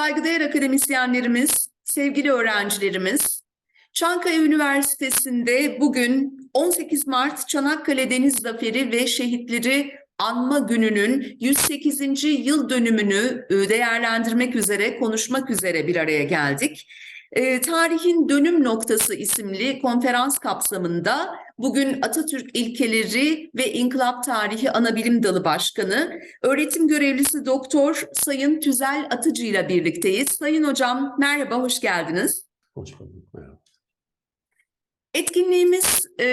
Saygıdeğer akademisyenlerimiz, sevgili öğrencilerimiz, Çankaya Üniversitesi'nde bugün 18 Mart Çanakkale Deniz Zaferi ve Şehitleri Anma Günü'nün 108. yıl dönümünü e, değerlendirmek üzere, konuşmak üzere bir araya geldik. E, Tarihin Dönüm Noktası isimli konferans kapsamında bugün Atatürk İlkeleri ve İnkılap Tarihi Anabilim Dalı Başkanı, öğretim görevlisi Doktor Sayın Tüzel Atıcı ile birlikteyiz. Sayın Hocam merhaba, hoş geldiniz. Hoş bulduk. Merhaba. Etkinliğimiz e,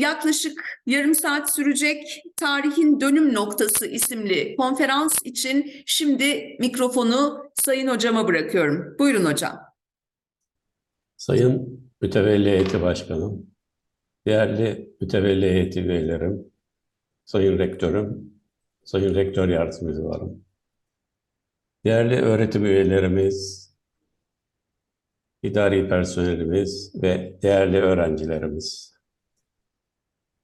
yaklaşık yarım saat sürecek Tarihin Dönüm Noktası isimli konferans için şimdi mikrofonu Sayın Hocama bırakıyorum. Buyurun hocam. Sayın Mütevelli Heyeti Başkanım, değerli mütevelli heyeti üyelerim, Sayın Rektörüm, Sayın Rektör Yardımcılarım, değerli öğretim üyelerimiz, idari personelimiz ve değerli öğrencilerimiz.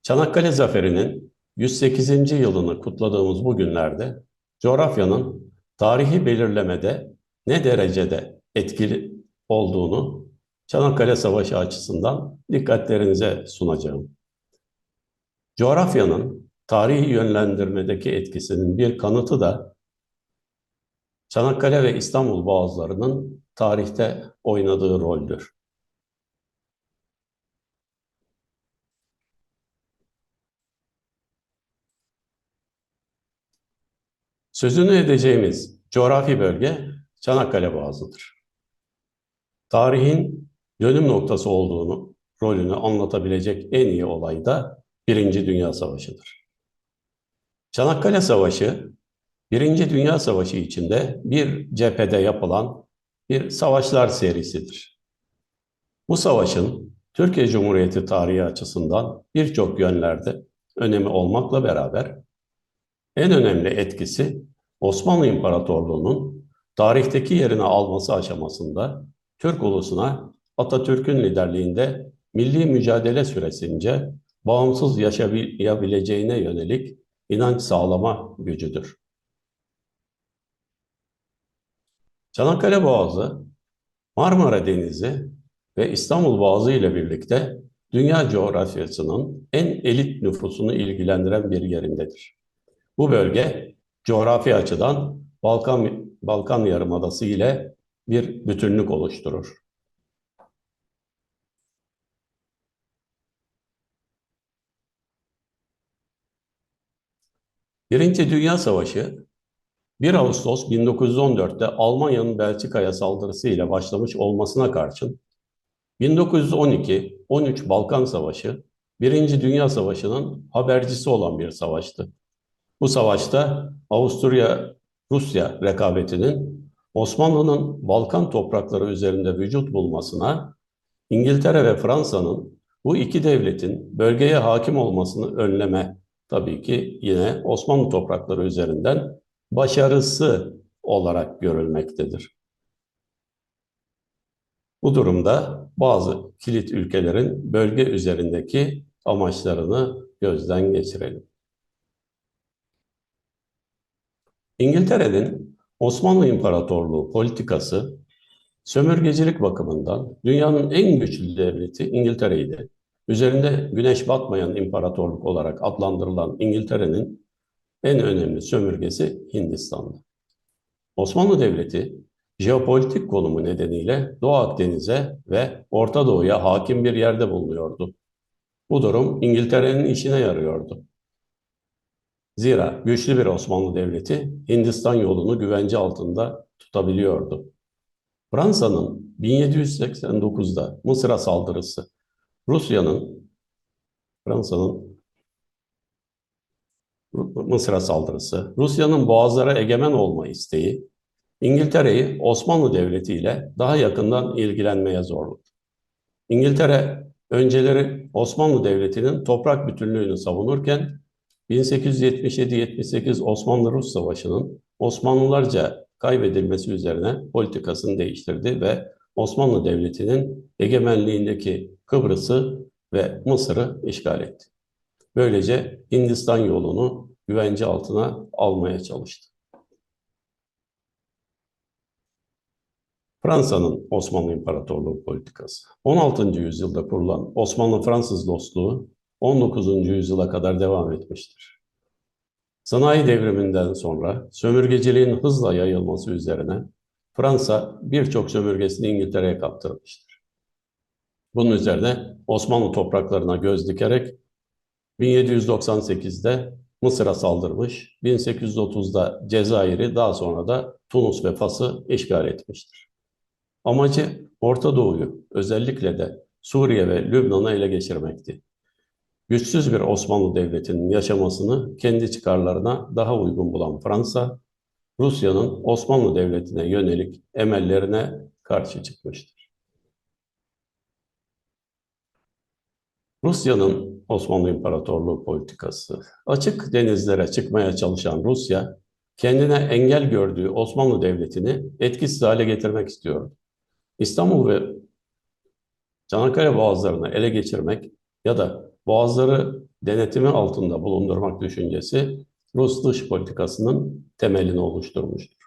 Çanakkale Zaferi'nin 108. yılını kutladığımız bu günlerde coğrafyanın tarihi belirlemede ne derecede etkili olduğunu Çanakkale Savaşı açısından dikkatlerinize sunacağım. Coğrafyanın tarihi yönlendirmedeki etkisinin bir kanıtı da Çanakkale ve İstanbul boğazlarının tarihte oynadığı roldür. Sözünü edeceğimiz coğrafi bölge Çanakkale Boğazı'dır. Tarihin dönüm noktası olduğunu, rolünü anlatabilecek en iyi olay da Birinci Dünya Savaşı'dır. Çanakkale Savaşı, Birinci Dünya Savaşı içinde bir cephede yapılan bir savaşlar serisidir. Bu savaşın Türkiye Cumhuriyeti tarihi açısından birçok yönlerde önemi olmakla beraber en önemli etkisi Osmanlı İmparatorluğu'nun tarihteki yerini alması aşamasında Türk ulusuna Atatürk'ün liderliğinde milli mücadele süresince bağımsız yaşayabileceğine yönelik inanç sağlama gücüdür. Çanakkale Boğazı, Marmara Denizi ve İstanbul Boğazı ile birlikte dünya coğrafyasının en elit nüfusunu ilgilendiren bir yerindedir. Bu bölge coğrafi açıdan Balkan Balkan Yarımadası ile bir bütünlük oluşturur. Birinci Dünya Savaşı 1 Ağustos 1914'te Almanya'nın Belçika'ya saldırısıyla başlamış olmasına karşın 1912-13 Balkan Savaşı Birinci Dünya Savaşı'nın habercisi olan bir savaştı. Bu savaşta Avusturya-Rusya rekabetinin Osmanlı'nın Balkan toprakları üzerinde vücut bulmasına, İngiltere ve Fransa'nın bu iki devletin bölgeye hakim olmasını önleme tabii ki yine Osmanlı toprakları üzerinden başarısı olarak görülmektedir. Bu durumda bazı kilit ülkelerin bölge üzerindeki amaçlarını gözden geçirelim. İngiltere'nin Osmanlı İmparatorluğu politikası sömürgecilik bakımından dünyanın en güçlü devleti İngiltere'ydi. Üzerinde güneş batmayan imparatorluk olarak adlandırılan İngiltere'nin en önemli sömürgesi Hindistan'dı. Osmanlı Devleti jeopolitik konumu nedeniyle Doğu Akdeniz'e ve Orta Doğu'ya hakim bir yerde bulunuyordu. Bu durum İngiltere'nin işine yarıyordu. Zira güçlü bir Osmanlı Devleti Hindistan yolunu güvence altında tutabiliyordu. Fransa'nın 1789'da Mısır'a saldırısı, Rusya'nın Fransa'nın Mısır'a saldırısı, Rusya'nın boğazlara egemen olma isteği, İngiltere'yi Osmanlı Devleti ile daha yakından ilgilenmeye zorladı. İngiltere önceleri Osmanlı Devleti'nin toprak bütünlüğünü savunurken 1877-78 Osmanlı-Rus Savaşı'nın Osmanlılarca kaybedilmesi üzerine politikasını değiştirdi ve Osmanlı Devleti'nin egemenliğindeki Kıbrıs'ı ve Mısır'ı işgal etti. Böylece Hindistan yolunu güvence altına almaya çalıştı. Fransa'nın Osmanlı İmparatorluğu politikası. 16. yüzyılda kurulan Osmanlı-Fransız dostluğu 19. yüzyıla kadar devam etmiştir. Sanayi devriminden sonra sömürgeciliğin hızla yayılması üzerine Fransa birçok sömürgesini İngiltere'ye kaptırmıştır. Bunun üzerine Osmanlı topraklarına göz dikerek 1798'de Mısır'a saldırmış, 1830'da Cezayir'i daha sonra da Tunus ve Fas'ı işgal etmiştir. Amacı Orta Doğu'yu özellikle de Suriye ve Lübnan'ı ele geçirmekti. Güçsüz bir Osmanlı Devleti'nin yaşamasını kendi çıkarlarına daha uygun bulan Fransa, Rusya'nın Osmanlı Devleti'ne yönelik emellerine karşı çıkmıştır. Rusya'nın Osmanlı İmparatorluğu politikası. Açık denizlere çıkmaya çalışan Rusya, kendine engel gördüğü Osmanlı Devleti'ni etkisiz hale getirmek istiyordu. İstanbul ve Çanakkale boğazlarını ele geçirmek ya da boğazları denetimi altında bulundurmak düşüncesi Rus dış politikasının temelini oluşturmuştur.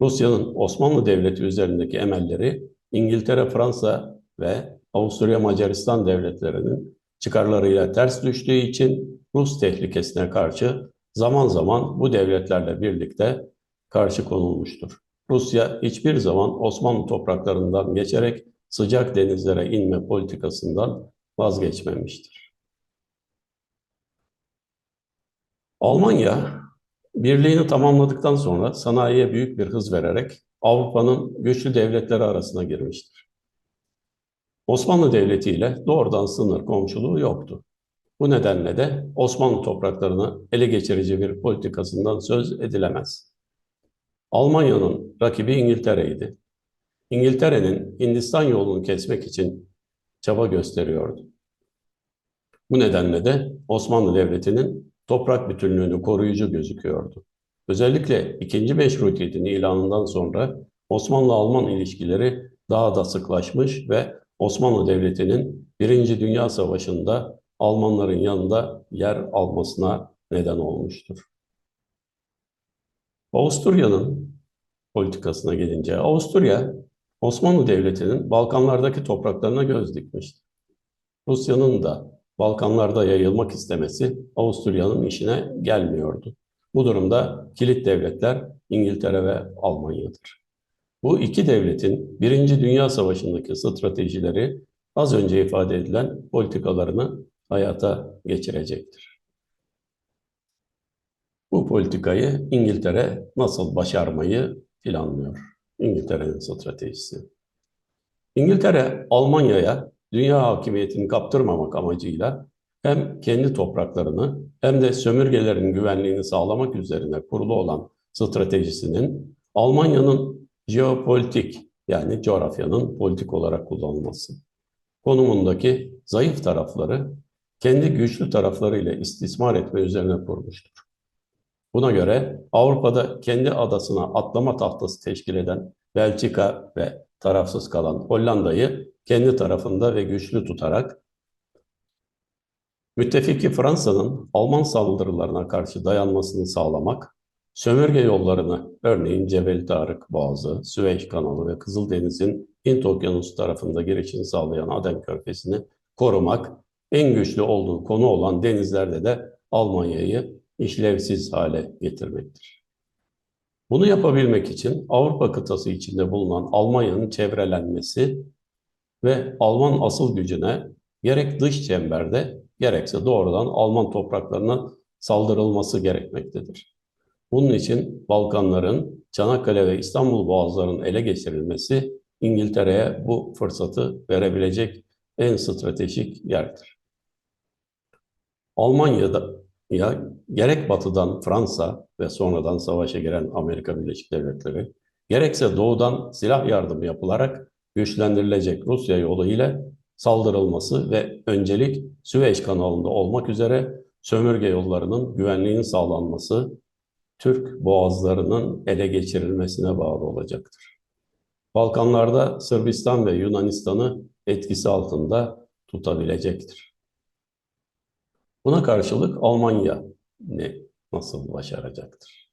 Rusya'nın Osmanlı Devleti üzerindeki emelleri İngiltere, Fransa ve Avusturya Macaristan devletlerinin çıkarlarıyla ters düştüğü için Rus tehlikesine karşı zaman zaman bu devletlerle birlikte karşı konulmuştur. Rusya hiçbir zaman Osmanlı topraklarından geçerek sıcak denizlere inme politikasından vazgeçmemiştir. Almanya birliğini tamamladıktan sonra sanayiye büyük bir hız vererek Avrupa'nın güçlü devletleri arasına girmiştir. Osmanlı Devleti ile doğrudan sınır komşuluğu yoktu. Bu nedenle de Osmanlı topraklarını ele geçirici bir politikasından söz edilemez. Almanya'nın rakibi İngiltere'ydi. İngiltere'nin Hindistan yolunu kesmek için çaba gösteriyordu. Bu nedenle de Osmanlı Devleti'nin toprak bütünlüğünü koruyucu gözüküyordu. Özellikle ikinci meşrutiyetin ilanından sonra Osmanlı-Alman ilişkileri daha da sıklaşmış ve Osmanlı Devleti'nin Birinci Dünya Savaşı'nda Almanların yanında yer almasına neden olmuştur. Avusturya'nın politikasına gelince, Avusturya Osmanlı Devleti'nin Balkanlardaki topraklarına göz dikmişti. Rusya'nın da Balkanlarda yayılmak istemesi Avusturya'nın işine gelmiyordu. Bu durumda kilit devletler İngiltere ve Almanya'dır. Bu iki devletin Birinci Dünya Savaşı'ndaki stratejileri az önce ifade edilen politikalarını hayata geçirecektir. Bu politikayı İngiltere nasıl başarmayı planlıyor? İngiltere'nin stratejisi. İngiltere, Almanya'ya dünya hakimiyetini kaptırmamak amacıyla hem kendi topraklarını hem de sömürgelerin güvenliğini sağlamak üzerine kurulu olan stratejisinin Almanya'nın jeopolitik yani coğrafyanın politik olarak kullanılması konumundaki zayıf tarafları kendi güçlü taraflarıyla istismar etme üzerine kurmuştur. Buna göre Avrupa'da kendi adasına atlama tahtası teşkil eden Belçika ve tarafsız kalan Hollanda'yı kendi tarafında ve güçlü tutarak müttefiki Fransa'nın Alman saldırılarına karşı dayanmasını sağlamak, sömürge yollarını örneğin Cebel Tarık Boğazı, Süveyş Kanalı ve Kızıldeniz'in Hint Okyanusu tarafında girişini sağlayan Aden Körfezi'ni korumak, en güçlü olduğu konu olan denizlerde de Almanya'yı işlevsiz hale getirmektir. Bunu yapabilmek için Avrupa kıtası içinde bulunan Almanya'nın çevrelenmesi ve Alman asıl gücüne gerek dış çemberde gerekse doğrudan Alman topraklarına saldırılması gerekmektedir. Bunun için Balkanların, Çanakkale ve İstanbul boğazlarının ele geçirilmesi İngiltere'ye bu fırsatı verebilecek en stratejik yerdir. Almanya'da ya gerek batıdan Fransa ve sonradan savaşa giren Amerika Birleşik Devletleri, gerekse doğudan silah yardımı yapılarak güçlendirilecek Rusya yolu ile saldırılması ve öncelik Süveyş kanalında olmak üzere sömürge yollarının güvenliğinin sağlanması Türk boğazlarının ele geçirilmesine bağlı olacaktır. Balkanlarda Sırbistan ve Yunanistan'ı etkisi altında tutabilecektir. Buna karşılık Almanya ne nasıl başaracaktır?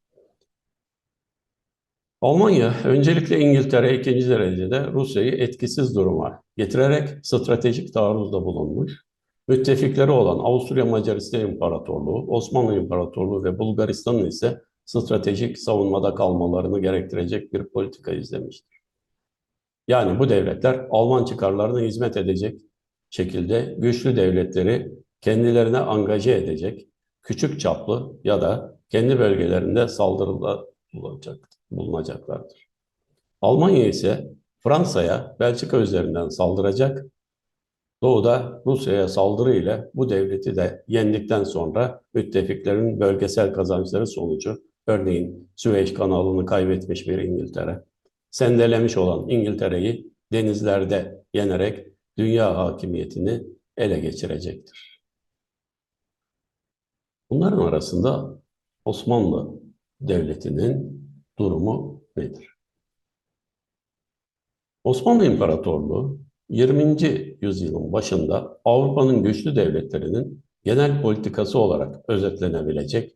Almanya öncelikle İngiltere ikinci derecede Rusya'yı etkisiz duruma getirerek stratejik taarruzda bulunmuş. Müttefikleri olan Avusturya Macaristan İmparatorluğu, Osmanlı İmparatorluğu ve Bulgaristan'ın ise stratejik savunmada kalmalarını gerektirecek bir politika izlemiştir. Yani bu devletler Alman çıkarlarına hizmet edecek şekilde güçlü devletleri kendilerine angaje edecek, küçük çaplı ya da kendi bölgelerinde saldırıda bulunacak, bulunacaklardır. Almanya ise Fransa'ya Belçika üzerinden saldıracak, doğuda Rusya'ya saldırı ile bu devleti de yendikten sonra müttefiklerin bölgesel kazançları sonucu, örneğin Süveyş kanalını kaybetmiş bir İngiltere, sendelemiş olan İngiltere'yi denizlerde yenerek dünya hakimiyetini ele geçirecektir. Bunların arasında Osmanlı Devleti'nin durumu nedir? Osmanlı İmparatorluğu 20. yüzyılın başında Avrupa'nın güçlü devletlerinin genel politikası olarak özetlenebilecek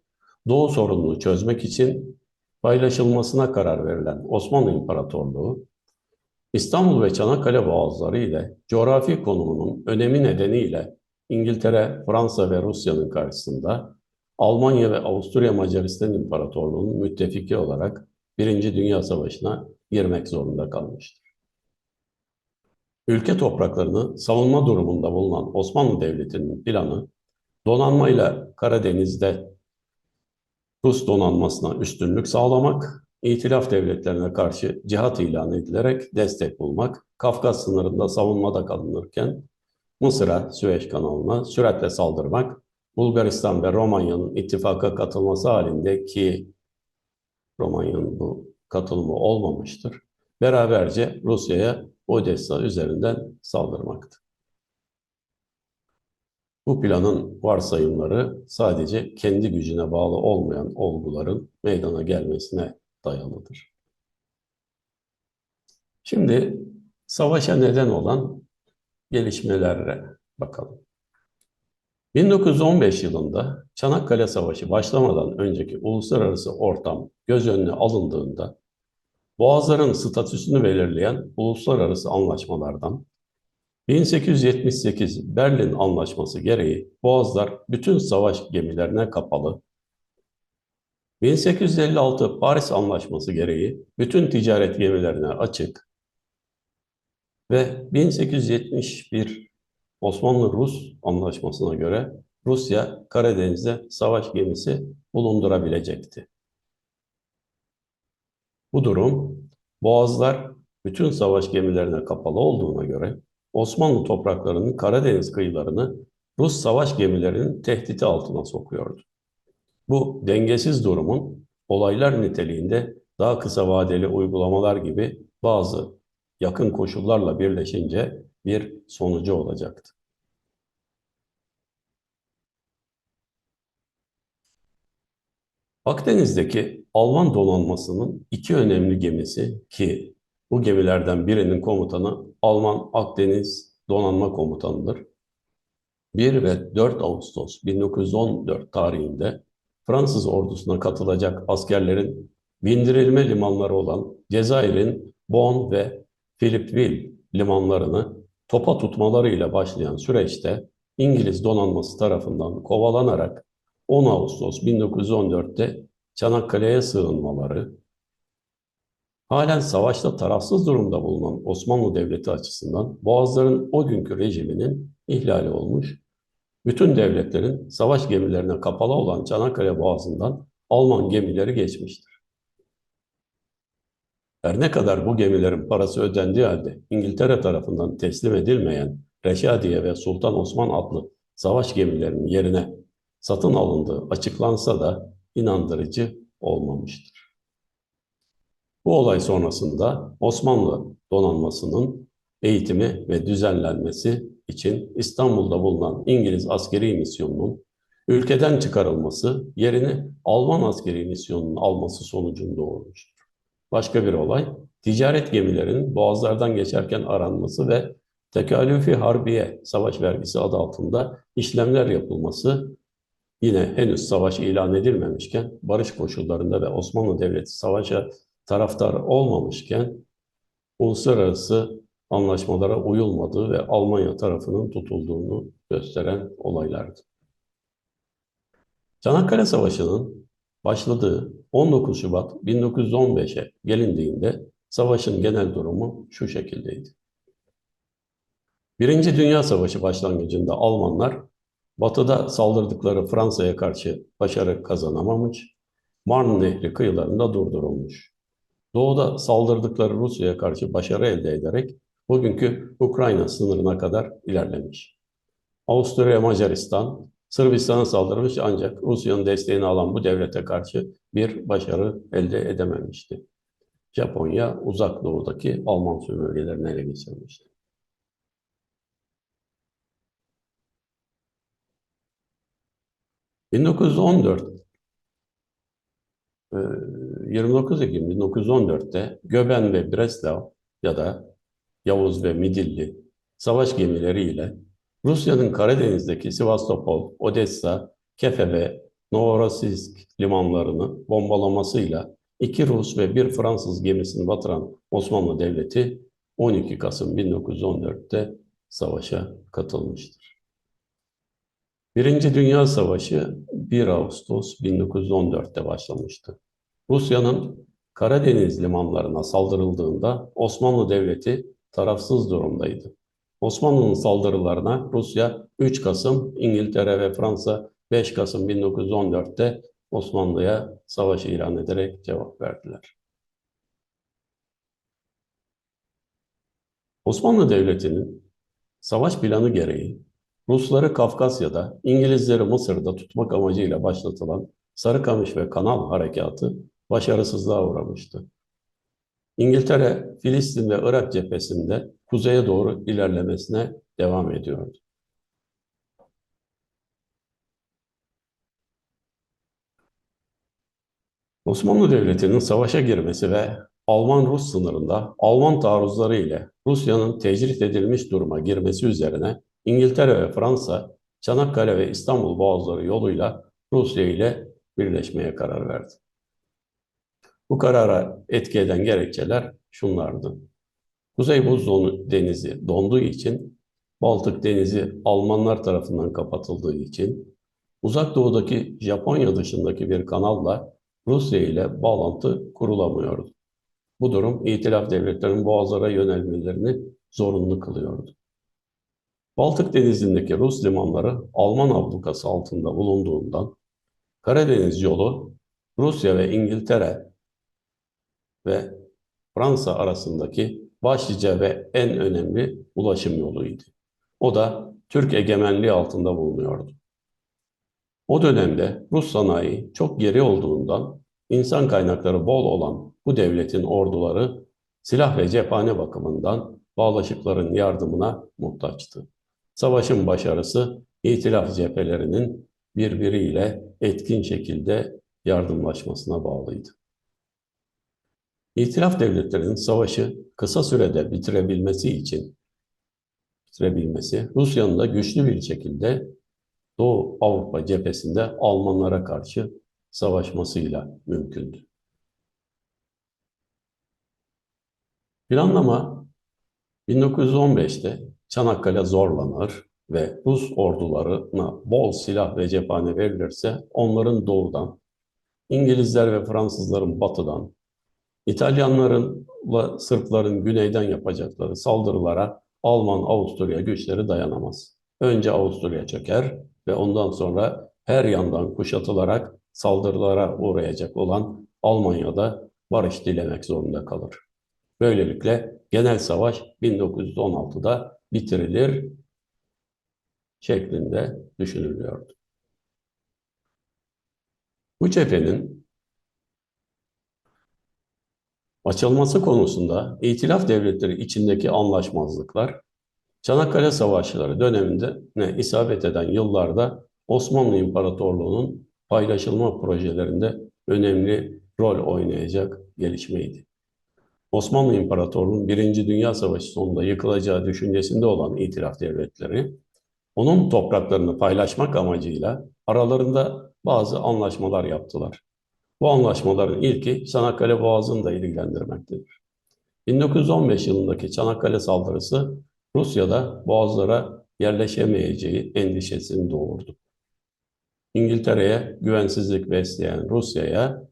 Doğu sorununu çözmek için paylaşılmasına karar verilen Osmanlı İmparatorluğu, İstanbul ve Çanakkale boğazları ile coğrafi konumunun önemi nedeniyle İngiltere, Fransa ve Rusya'nın karşısında Almanya ve Avusturya Macaristan İmparatorluğu'nun müttefiki olarak Birinci Dünya Savaşı'na girmek zorunda kalmıştır. Ülke topraklarını savunma durumunda bulunan Osmanlı Devleti'nin planı, donanmayla Karadeniz'de Rus donanmasına üstünlük sağlamak, İtilaf devletlerine karşı cihat ilan edilerek destek bulmak, Kafkas sınırında savunmada kalınırken Mısır'a, Süveyş kanalına süratle saldırmak, Bulgaristan ve Romanya'nın ittifaka katılması halinde ki Romanya'nın bu katılımı olmamıştır. Beraberce Rusya'ya Odessa üzerinden saldırmaktı. Bu planın varsayımları sadece kendi gücüne bağlı olmayan olguların meydana gelmesine dayalıdır. Şimdi savaşa neden olan gelişmelere bakalım. 1915 yılında Çanakkale Savaşı başlamadan önceki uluslararası ortam göz önüne alındığında Boğazların statüsünü belirleyen uluslararası anlaşmalardan 1878 Berlin Anlaşması gereği Boğazlar bütün savaş gemilerine kapalı, 1856 Paris Anlaşması gereği bütün ticaret gemilerine açık ve 1871 Osmanlı-Rus Anlaşması'na göre Rusya Karadeniz'de savaş gemisi bulundurabilecekti. Bu durum boğazlar bütün savaş gemilerine kapalı olduğuna göre Osmanlı topraklarının Karadeniz kıyılarını Rus savaş gemilerinin tehditi altına sokuyordu. Bu dengesiz durumun olaylar niteliğinde daha kısa vadeli uygulamalar gibi bazı yakın koşullarla birleşince bir sonucu olacaktı. Akdeniz'deki Alman donanmasının iki önemli gemisi ki bu gemilerden birinin komutanı Alman Akdeniz Donanma Komutanı'dır. 1 ve 4 Ağustos 1914 tarihinde Fransız ordusuna katılacak askerlerin bindirilme limanları olan Cezayir'in Bon ve Philippeville limanlarını topa tutmalarıyla başlayan süreçte İngiliz donanması tarafından kovalanarak 10 Ağustos 1914'te Çanakkale'ye sığınmaları, halen savaşta tarafsız durumda bulunan Osmanlı Devleti açısından Boğazların o günkü rejiminin ihlali olmuş, bütün devletlerin savaş gemilerine kapalı olan Çanakkale Boğazı'ndan Alman gemileri geçmiştir. Her ne kadar bu gemilerin parası ödendiği halde İngiltere tarafından teslim edilmeyen Reşadiye ve Sultan Osman adlı savaş gemilerinin yerine satın alındığı açıklansa da inandırıcı olmamıştır. Bu olay sonrasında Osmanlı donanmasının eğitimi ve düzenlenmesi için İstanbul'da bulunan İngiliz askeri misyonunun ülkeden çıkarılması yerini Alman askeri misyonunun alması sonucunda olmuştur. Başka bir olay, ticaret gemilerinin boğazlardan geçerken aranması ve tekalüfi harbiye savaş vergisi adı altında işlemler yapılması yine henüz savaş ilan edilmemişken barış koşullarında ve Osmanlı Devleti savaşa taraftar olmamışken uluslararası anlaşmalara uyulmadığı ve Almanya tarafının tutulduğunu gösteren olaylardı. Çanakkale Savaşı'nın başladığı 19 Şubat 1915'e gelindiğinde savaşın genel durumu şu şekildeydi. Birinci Dünya Savaşı başlangıcında Almanlar batıda saldırdıkları Fransa'ya karşı başarı kazanamamış, Marne Nehri kıyılarında durdurulmuş. Doğuda saldırdıkları Rusya'ya karşı başarı elde ederek bugünkü Ukrayna sınırına kadar ilerlemiş. Avusturya Macaristan Sırbistan'a saldırmış ancak Rusya'nın desteğini alan bu devlete karşı bir başarı elde edememişti. Japonya uzak doğudaki Alman sömürgelerini ele geçirmişti. 1914 e, 29 Ekim 1914'te Göben ve Breslau ya da Yavuz ve Midilli savaş gemileriyle Rusya'nın Karadeniz'deki Sivastopol, Odessa, Kefe ve Novorossiysk limanlarını bombalamasıyla iki Rus ve bir Fransız gemisini batıran Osmanlı Devleti 12 Kasım 1914'te savaşa katılmıştır. Birinci Dünya Savaşı 1 Ağustos 1914'te başlamıştı. Rusya'nın Karadeniz limanlarına saldırıldığında Osmanlı Devleti tarafsız durumdaydı. Osmanlı'nın saldırılarına Rusya 3 Kasım, İngiltere ve Fransa 5 Kasım 1914'te Osmanlı'ya savaş ilan ederek cevap verdiler. Osmanlı Devleti'nin savaş planı gereği Rusları Kafkasya'da, İngilizleri Mısır'da tutmak amacıyla başlatılan Sarıkamış ve Kanal Harekatı başarısızlığa uğramıştı. İngiltere, Filistin ve Irak cephesinde kuzeye doğru ilerlemesine devam ediyordu. Osmanlı Devleti'nin savaşa girmesi ve Alman-Rus sınırında Alman taarruzları ile Rusya'nın tecrit edilmiş duruma girmesi üzerine İngiltere ve Fransa Çanakkale ve İstanbul boğazları yoluyla Rusya ile birleşmeye karar verdi. Bu karara etki eden gerekçeler şunlardı. Kuzey Buz Denizi donduğu için, Baltık Denizi Almanlar tarafından kapatıldığı için, Uzak Doğu'daki Japonya dışındaki bir kanalla Rusya ile bağlantı kurulamıyordu. Bu durum itilaf devletlerinin boğazlara yönelmelerini zorunlu kılıyordu. Baltık Denizi'ndeki Rus limanları Alman ablukası altında bulunduğundan Karadeniz yolu Rusya ve İngiltere ve Fransa arasındaki başlıca ve en önemli ulaşım yoluydu. O da Türk egemenliği altında bulunuyordu. O dönemde Rus sanayi çok geri olduğundan insan kaynakları bol olan bu devletin orduları silah ve cephane bakımından bağlaşıkların yardımına muhtaçtı. Savaşın başarısı itilaf cephelerinin birbiriyle etkin şekilde yardımlaşmasına bağlıydı. İtilaf devletlerinin savaşı kısa sürede bitirebilmesi için bitirebilmesi Rusya'nın da güçlü bir şekilde Doğu Avrupa cephesinde Almanlara karşı savaşmasıyla mümkündü. Planlama 1915'te Çanakkale zorlanır ve Rus ordularına bol silah ve cephane verilirse onların doğudan, İngilizler ve Fransızların batıdan, İtalyanlarınla Sırpların güneyden yapacakları saldırılara Alman-Avusturya güçleri dayanamaz. Önce Avusturya çöker ve ondan sonra her yandan kuşatılarak saldırılara uğrayacak olan Almanya'da barış dilemek zorunda kalır. Böylelikle genel savaş 1916'da bitirilir şeklinde düşünülüyordu. Bu cephenin açılması konusunda İtilaf devletleri içindeki anlaşmazlıklar Çanakkale Savaşları döneminde ne isabet eden yıllarda Osmanlı İmparatorluğu'nun paylaşılma projelerinde önemli rol oynayacak gelişmeydi. Osmanlı İmparatorluğu'nun Birinci Dünya Savaşı sonunda yıkılacağı düşüncesinde olan itilaf devletleri, onun topraklarını paylaşmak amacıyla aralarında bazı anlaşmalar yaptılar. Bu anlaşmaların ilki Çanakkale Boğazı'nı da ilgilendirmektedir. 1915 yılındaki Çanakkale saldırısı Rusya'da boğazlara yerleşemeyeceği endişesini doğurdu. İngiltere'ye güvensizlik besleyen Rusya'ya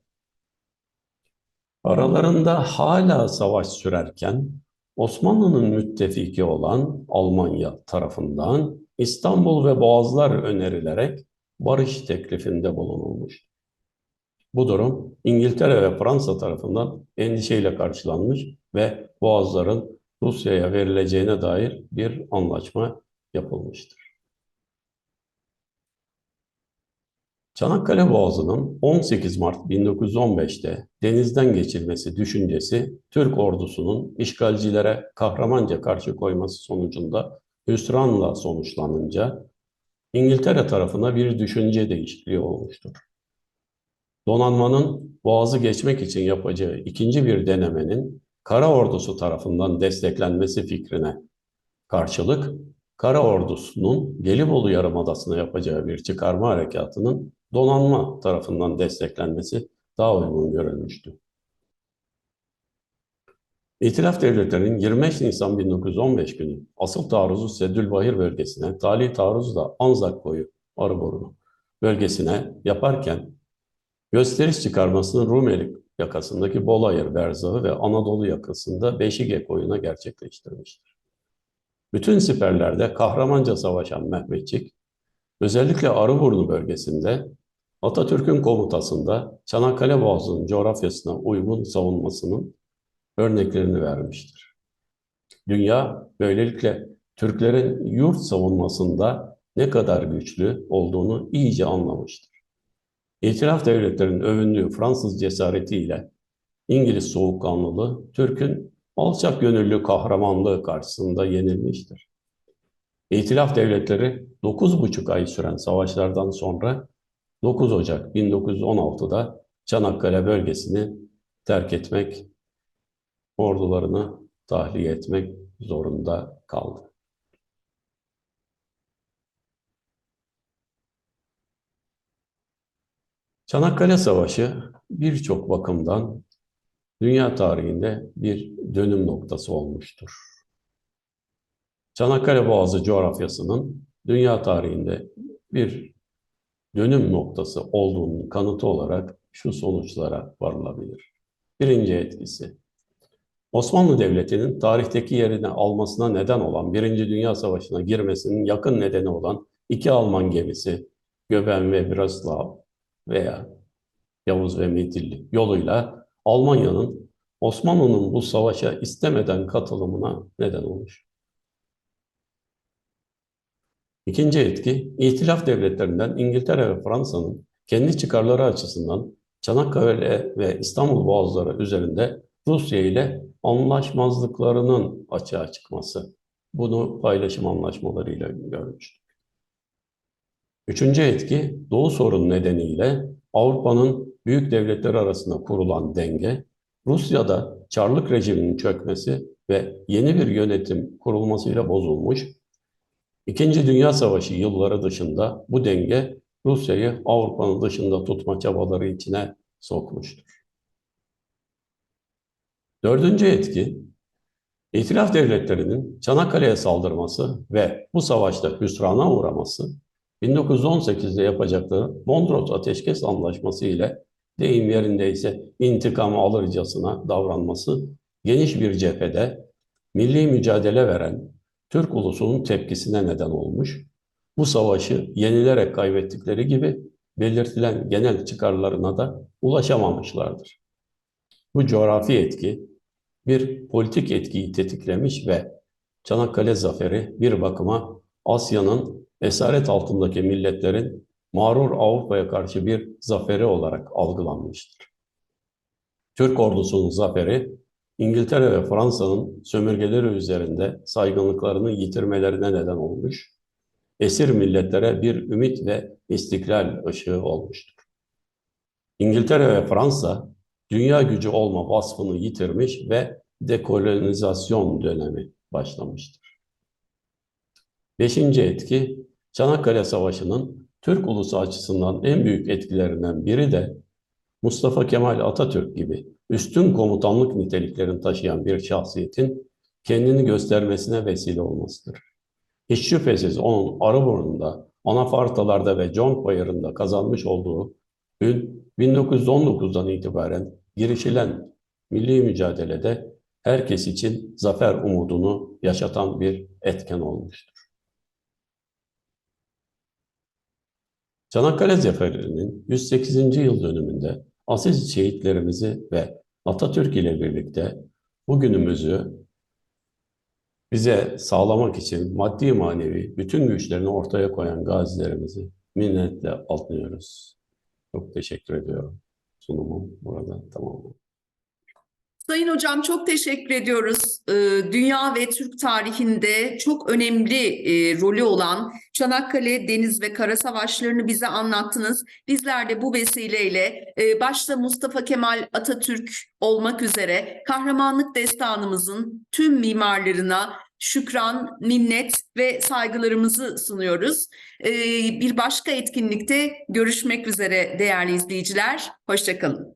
aralarında hala savaş sürerken Osmanlı'nın müttefiki olan Almanya tarafından İstanbul ve Boğazlar önerilerek barış teklifinde bulunulmuştu. Bu durum İngiltere ve Fransa tarafından endişeyle karşılanmış ve Boğazların Rusya'ya verileceğine dair bir anlaşma yapılmıştır. Çanakkale Boğazı'nın 18 Mart 1915'te denizden geçilmesi düşüncesi Türk ordusunun işgalcilere kahramanca karşı koyması sonucunda hüsranla sonuçlanınca İngiltere tarafına bir düşünce değişikliği olmuştur. Donanmanın Boğaz'ı geçmek için yapacağı ikinci bir denemenin kara ordusu tarafından desteklenmesi fikrine karşılık kara ordusunun Gelibolu Yarımadası'na yapacağı bir çıkarma harekatının donanma tarafından desteklenmesi daha uygun görülmüştü. İtilaf devletlerinin 25 Nisan 1915 günü asıl taarruzu Seddülbahir bölgesine, tali taarruzu da Anzak boyu Arıburnu bölgesine yaparken gösteriş çıkarmasını Rumeli yakasındaki Bolayır Berzağı ve Anadolu yakasında Beşige koyuna gerçekleştirmiştir. Bütün siperlerde kahramanca savaşan Mehmetçik, özellikle Arıburnu bölgesinde Atatürk'ün komutasında Çanakkale Boğazı'nın coğrafyasına uygun savunmasının örneklerini vermiştir. Dünya böylelikle Türklerin yurt savunmasında ne kadar güçlü olduğunu iyice anlamıştır. İtilaf devletlerinin övündüğü Fransız cesaretiyle İngiliz soğukkanlılığı Türk'ün alçak gönüllü kahramanlığı karşısında yenilmiştir. İtilaf devletleri 9,5 ay süren savaşlardan sonra 9 Ocak 1916'da Çanakkale bölgesini terk etmek, ordularını tahliye etmek zorunda kaldı. Çanakkale Savaşı birçok bakımdan dünya tarihinde bir dönüm noktası olmuştur. Çanakkale Boğazı coğrafyasının dünya tarihinde bir dönüm noktası olduğunun kanıtı olarak şu sonuçlara varılabilir. Birinci etkisi, Osmanlı Devleti'nin tarihteki yerini almasına neden olan Birinci Dünya Savaşı'na girmesinin yakın nedeni olan iki Alman gemisi Göben ve Breslau veya Yavuz ve Midilli yoluyla Almanya'nın Osmanlı'nın bu savaşa istemeden katılımına neden olmuş. İkinci etki, İtilaf devletlerinden İngiltere ve Fransa'nın kendi çıkarları açısından Çanakkale ve İstanbul boğazları üzerinde Rusya ile anlaşmazlıklarının açığa çıkması. Bunu paylaşım anlaşmalarıyla görmüştük. Üçüncü etki, Doğu sorun nedeniyle Avrupa'nın büyük devletleri arasında kurulan denge, Rusya'da Çarlık rejiminin çökmesi ve yeni bir yönetim kurulmasıyla bozulmuş. İkinci Dünya Savaşı yılları dışında bu denge Rusya'yı Avrupa'nın dışında tutma çabaları içine sokmuştur. Dördüncü etki, İtilaf devletlerinin Çanakkale'ye saldırması ve bu savaşta hüsrana uğraması, 1918'de yapacakları Mondros Ateşkes Anlaşması ile deyim yerindeyse intikamı alırcasına davranması geniş bir cephede milli mücadele veren Türk ulusunun tepkisine neden olmuş. Bu savaşı yenilerek kaybettikleri gibi belirtilen genel çıkarlarına da ulaşamamışlardır. Bu coğrafi etki bir politik etkiyi tetiklemiş ve Çanakkale zaferi bir bakıma Asya'nın esaret altındaki milletlerin mağrur Avrupa'ya karşı bir zaferi olarak algılanmıştır. Türk ordusunun zaferi İngiltere ve Fransa'nın sömürgeleri üzerinde saygınlıklarını yitirmelerine neden olmuş, esir milletlere bir ümit ve istiklal ışığı olmuştur. İngiltere ve Fransa dünya gücü olma vasfını yitirmiş ve dekolonizasyon dönemi başlamıştır. Beşinci etki, Çanakkale Savaşı'nın Türk ulusu açısından en büyük etkilerinden biri de Mustafa Kemal Atatürk gibi üstün komutanlık niteliklerini taşıyan bir şahsiyetin kendini göstermesine vesile olmasıdır. Hiç şüphesiz onun Arıburnu'nda, Anafartalarda ve John Bayırı'nda kazanmış olduğu ün 1919'dan itibaren girişilen milli mücadelede herkes için zafer umudunu yaşatan bir etken olmuştur. Çanakkale Zaferi'nin 108. yıl dönümünde aziz şehitlerimizi ve Atatürk ile birlikte bugünümüzü bize sağlamak için maddi manevi bütün güçlerini ortaya koyan gazilerimizi minnetle anlıyoruz. Çok teşekkür ediyorum. Sunumum burada tamam. Sayın Hocam çok teşekkür ediyoruz. Ee, Dünya ve Türk tarihinde çok önemli e, rolü olan Çanakkale Deniz ve Kara Savaşları'nı bize anlattınız. Bizler de bu vesileyle e, başta Mustafa Kemal Atatürk olmak üzere kahramanlık destanımızın tüm mimarlarına şükran, minnet ve saygılarımızı sunuyoruz. Ee, Bir başka etkinlikte görüşmek üzere değerli izleyiciler. Hoşçakalın.